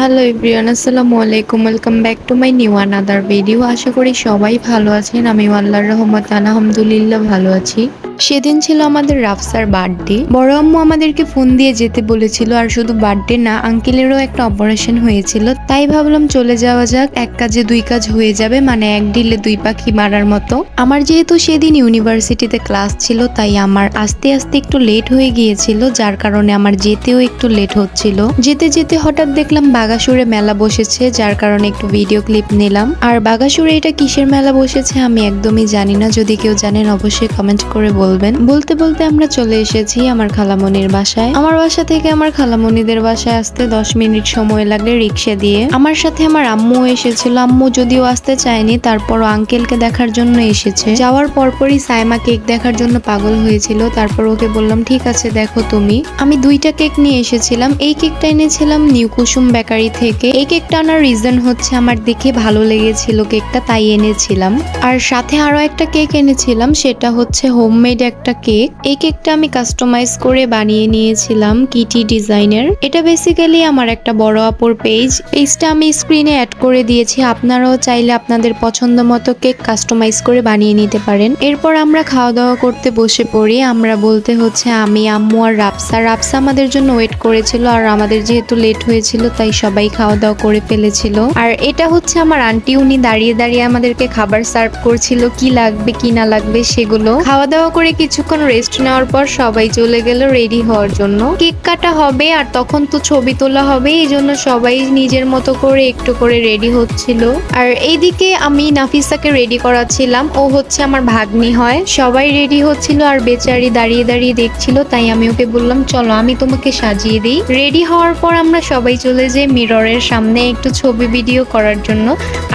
Hello everyone আসসালামু আলাইকুম। Welcome back to my new another video আশা করি সবাই ভালো আছেন। আমি আল্লাহর রহমত আলহামদুলিল্লাহ ভালো আছি। সেদিন ছিল আমাদের রাফসার বার্থডে। বড় আম্মু আমাদেরকে ফোন দিয়ে যেতে বলেছিল, আর শুধু বার্থডে না, আঙ্কেলেরও একটা অপারেশন হয়েছিল। তাই ভাবলাম চলে যাওয়া যাক। এক কাজে দুই কাজ হয়ে যাবে মানে এক ডিলে দুই পাখি মারার মতো। আমার যেহেতু সেদিন ইউনিভার্সিটিতে ক্লাস ছিল, তাই আমার আস্তে আস্তে একটু লেট হয়ে গিয়েছিল, যার কারণে আমার যেতেও একটু লেট হচ্ছিল। যেতে যেতে হঠাৎ দেখলাম বাগাসুরে মেলা বসেছে, যার কারণে একটু ভিডিও ক্লিপ নিলাম। আর বাগাসুরে এটা কিসের মেলা বসেছে আমি একদমই জানি না, যদি কেউ জানেন অবশ্যই কমেন্ট করে বলবেন। বলতে বলতে আমরা চলে এসেছি আমার খালামনির বাসায়। আমার বাসা থেকে আমার খালামনিদের বাসায় আসতে দশ মিনিট সময় লাগে রিক্সা দিয়ে। আমার সাথে আমার আম্মু এসেছিল, আম্মু যদিও আসতে চায়নি তারপর আঙ্কেলকে দেখার জন্য এসেছে। যাওয়ার পরপরই সাইমা কেক দেখার জন্য পাগল হয়েছিল, তারপর ওকে বললাম, ঠিক আছে, দেখো তুমি। আমি দুইটা কেক নিয়ে এসেছিলাম। এই কেকটা এনেছিলাম নিউ কুসুম বেকারি থেকে। এই কেকটা আনার রিজন হচ্ছে আমার দেখে ভালো লেগেছিল কেকটা তাই এনেছিলাম। আর সাথে আরও একটা কেক এনেছিলাম, সেটা হচ্ছে হোমমেড একটা কেক এই কেকটা আমি কাস্টমাইজ করে বানিয়ে নিয়েছিলাম কিটি ডিজাইনের এটা বেসিক্যালি আমার একটা বড় আপুর পেজ পেজটা আমি স্ক্রিনে অ্যাড করে দিয়েছি। আপনারাও চাইলে আপনাদের পছন্দ মতো কেক কাস্টমাইজ করে বানিয়ে নিতে পারেন। এরপর আমরা খাওয়া দাওয়া করতে বসে পড়ি। আমরা বলতে হচ্ছে আমি আম্মু আর রাপসা রাপসা আমাদের জন্য ওয়েট করেছিল, আর আমাদের যেহেতু লেট হয়েছিল, তাই সবাই খাওয়া দাওয়া করে ফেলেছিল। আর এটা হচ্ছে আমার আন্টি উনি দাঁড়িয়ে দাঁড়িয়ে আমাদেরকে খাবার সার্ভ করছিল, কি লাগবে, কি না লাগবে সেগুলো। খাওয়া দাওয়া করে কিছুক্ষণ রেস্ট নেওয়ার পর সবাই চলে গেল রেডি হওয়ার জন্য। কেক কাটা হবে আর তখন তো ছবি তোলা হবে, এই জন্য সবাই নিজের মতো করে একটু করে রেডি হচ্ছিল। আর এইদিকে আমি নাফিসাকে রেডি করাচ্ছিলাম, ও হচ্ছে আমার ভাগ্নি হয়। সবাই রেডি হচ্ছিল আর বেচারি দাঁড়িয়ে দাঁড়িয়ে দেখছিল, তাই আমি ওকে বললাম, চলো আমি তোমাকে সাজিয়ে দিই। রেডি হওয়ার পর আমরা সবাই চলে যাই মিররের সামনে একটু ছবি ভিডিও করার জন্য।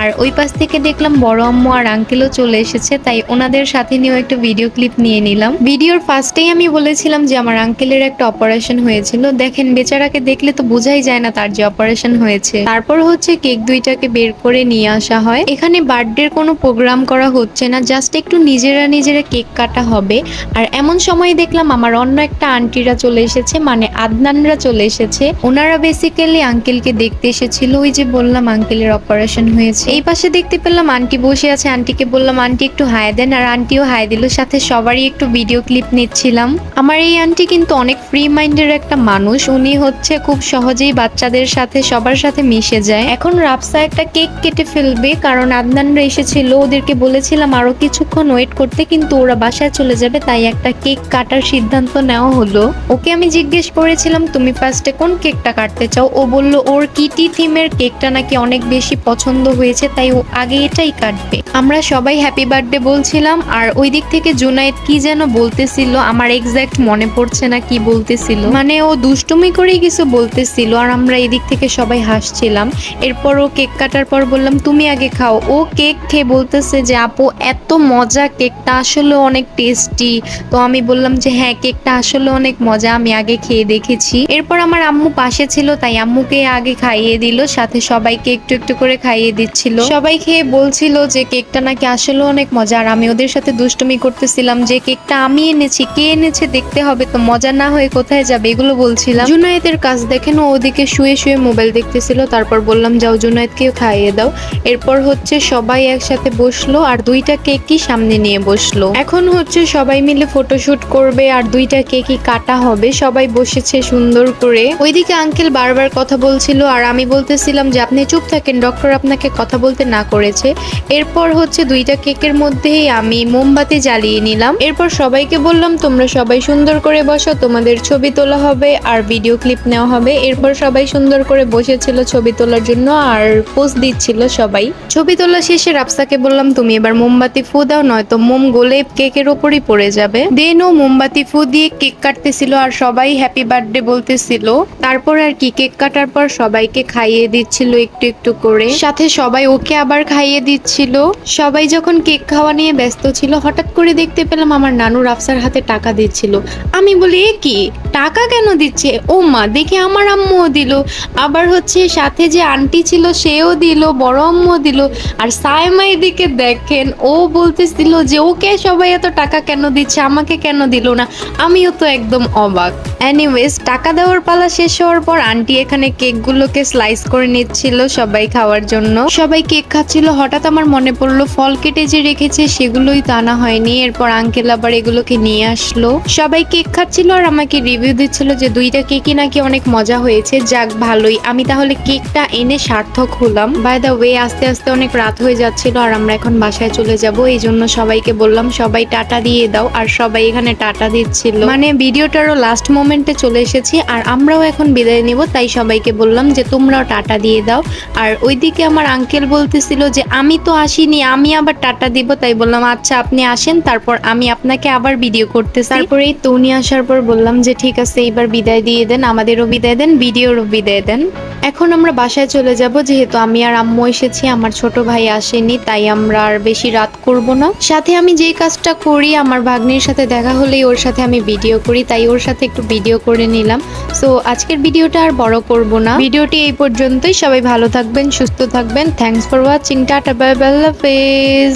আর ওই পাশ থেকে দেখলাম বড় আম্মু আর আঙ্কেলও চলে এসেছে, তাই ওনাদের সাথে নিয়েও একটা ভিডিও ক্লিপ নিয়ে নিলাম। ভিডিওর ফার্স্টেই আমি বলেছিলাম যে, আমার আঙ্কেলের একটা অপারেশন হয়েছিল। দেখেন, বেচারাকে দেখলে তো বোঝাই যায় না তার যে অপারেশন হয়েছে। তারপর হচ্ছে কেক দুইটাকে বের করে নিয়ে আসা হয়। এখানে বার্থডের কোনো প্রোগ্রাম করা হচ্ছে না জাস্ট একটু নিজেরা নিজেরা কেক কাটা হবে। আর এমন সময় দেখলাম আমার অন্য একটা আন্টিরা চলে এসেছে মানে আদনানরা চলে এসেছে। ওনারা বেসিক্যালি আঙ্কেলকে দেখতে এসেছিল, ওই যে বললাম আঙ্কেলের অপারেশন হয়েছে। এই পাশে দেখতে পেলাম আন্টি বসে আছে, আন্টিকে বললাম, আন্টি একটু হায় দেন। আর আন্টিও হায় দিল, সাথে সবারই একটু ভিডিও ক্লিপ নিচ্ছিলাম। আমার এই আন্টি কিন্তু অনেক ফ্রি মাইন্ডের একটা মানুষ। উনি হচ্ছে খুব সহজেই বাচ্চাদের সাথে, সবার সাথে মিশে যায়। এখন রাফসা একটা কেক কেটে ফেলবে, কারণ আদনানরা এসেছিল, ওদেরকে বলেছিলাম আরও কিছুক্ষণ ওয়েট করতে, কিন্তু ওরা বাসায় চলে যাবে, তাই একটা কেক কাটার সিদ্ধান্ত নেওয়া হলো। ওকে আমি জিজ্ঞেস করেছিলাম, তুমি ফার্স্টে কোন কেকটা কাটতে চাও? ও বলল, ওর কিটি থিমের কেকটা নাকি অনেক বেশি পছন্দ হয়েছে, তাই ও আগে এটাই কাটবে। আমরা সবাই হ্যাপি বার্থডে বলছিলাম, আর ওই দিক থেকে জুনায়েদ কি যেন বলতেছিল, আমার এক্সাক্ট মনে পড়ছে না কি বলতেছিল। মানে ও দুষ্টুমি করেই কিছু বলতেছিল, আর আমরা এদিক থেকে সবাই হাসছিলাম। এরপর ও কেক কাটার পর বললাম, তুমি আগে খাও। ও কেক খেয়ে বলতেছে যে, আপু, এত মজা, কেকটা আসলে অনেক টেস্টি। তো আমি বললাম যে হ্যাঁ কেকটা আসলে অনেক মজা, আমি আগে খেয়ে দেখেছি। এরপর আমার আম্মু পাশে ছিল, তাই আম্মুকে আগে খাইয়ে দিল, সাথে সবাইকে একটু একটু করে খাইয়ে দিচ্ছিল। সবাই খেয়ে বলছিল যে কেকটা নাকি আসলে অনেক মজা, আর আমি ওদের সাথে দুষ্টুমি করতেছিলাম যে কেকটা আমি এনেছি, কে এনেছে দেখতে হবে তো, মজা না হয়ে কোথায় যাবে এগুলো বলছিলাম। জুনায়েদের কাজ দেখেন ওদিকে শুয়ে শুয়ে মোবাইল দেখতেছিল, তারপর বললাম, যাও জুনায়েদকেও খাইয়ে দাও। এরপর হচ্ছে সবাই একসাথে বসল, আর দুইটা কেকই সামনে নিয়ে বসল। এখন হচ্ছে সবাই মিলে ফটোশুট করবে, আর দুইটা কেকই কাটা হবে, সবাই বসেছে সুন্দর করে। ওইদিকে আঙ্কেল বারবার কথা বলছিল আর আমি বলতেছিলাম যে, আপনি চুপ থাকেন ডক্টর আপনাকে কথা বলতে না করেছে। এরপর হচ্ছে দুইটা কেকের মধ্যেই আমি মোমবাতি জ্বালিয়ে নিলাম। এরপর সবাইকে বললাম, তোমরা সবাই সুন্দর করে বসো, তোমাদের ছবি তোলা হবে আর ভিডিও ক্লিপ নেওয়া হবে। এরপর সবাই সুন্দর করে বসেছিল ছবি তোলার জন্য আর পোস্ট দিচ্ছিল সবাই। ছবি তোলা শেষে রাফসাকে বললাম, তুমি এবার মোমবাতি ফু দাও, নয়তো মোম গলে কেকের ওপরই পড়ে যাবে। দেন ও মোমবাতি ফু দিয়ে কেক কাটতেছিল আর সবাই হ্যাপি বার্থডে বলতেছিল। তারপর আর কি, কেক কাটার পর সবাইকে খাইয়ে দিচ্ছিল একটু একটু করে। সাথে সবাই ওকে আবার খাইয়ে দিচ্ছিল। সবাই যখন কেক খাওয়া নিয়ে ব্যস্ত ছিল, হঠাৎ করে দেখতে পেলাম আমার নানু রাফসার হাতে টাকা দিচ্ছিল। আমি বলি, এ কি? টাকা কেন দিচ্ছে? ও মা, দেখে আমার আম্মুও দিল। আবার হচ্ছে সাথে যে আন্টি ছিল, সেও দিল, বড় আম্মুও দিল। আর সায়মা এদিকে দেখেন, ও বলতেছিল যে, ওকে সবাই এত টাকা কেন দিচ্ছে? আমাকে কেন দিল না? আমিও তো একদম অবাক। এনিওয়েজ টাকা দেওয়ার পালা শেষ হওয়ার পর আন্টি এখানে কেকগুলো কেকগুলোকে স্লাইস করে নিচ্ছিল সবাই খাওয়ার জন্য। সবাই কেক খাচ্ছিল, হঠাৎ আমার মনে পড়ল, ফল কেটে যে রেখেছে সেগুলোই আনা হয়নি। এরপর আঙ্কেল আবার এগুলোকে নিয়ে আসলো। সবাই কেক খাচ্ছিল আর আমাকে রিভিউ দিচ্ছিল যে দুইটা কেকই নাকি অনেক মজা হয়েছে। যাক, ভালোই। আমি তাহলে কেকটা এনে সার্থক হলাম। বাই দ্য ওয়ে আস্তে আস্তে অনেক রাত হয়ে যাচ্ছিল আর আমরা এখন বাসায় চলে যাব। এই জন্য সবাইকে বললাম, সবাই টাটা দিয়ে দাও। আর সবাই এখানে টাটা দিচ্ছিল। মানে ভিডিওটারও লাস্ট মোমেন্টে চলে এসেছি আর আমরাও এখন বিদায় নিব, তাই সবাইকে বললাম যে তোমরাও টাটা দিয়ে দাও। আর ওইদিকে আমার আঙ্কেল বলতেছিল যে, আমি তো আসিনি, আমি আবার টাটা দিব। তাই বললাম আচ্ছা আপনি আসেন, তারপর আমি আপনাকে আবার ভিডিও করতে তারপরে তো তনি আসার পর বললাম যে, ঠিক আছে, এইবার বিদায় দিয়ে দেন, আমাদেরও বিদায় দেন, ভিডিওরও বিদায় দেন। এখন আমরা বাসায় চলে যাব, যেহেতু আমি আর আম্মু এসেছি, আমার ছোট ভাই আসেনি, তাই আমরা আর বেশি রাত করব না। সাথে আমি যেই কাজটা করি, আমার ভাগ্নির সাথে দেখা হলেই ওর সাথে আমি ভিডিও করি, তাই ওর সাথে একটু ভিডিও করে নিলাম। সো আজকের ভিডিওটা আর বড় করব না। ভিডিওটি এই পর্যন্তই, সবাই ভালো থাকবেন, সুস্থ থাকবেন। Thanks for watching tata bye bye হাফেজ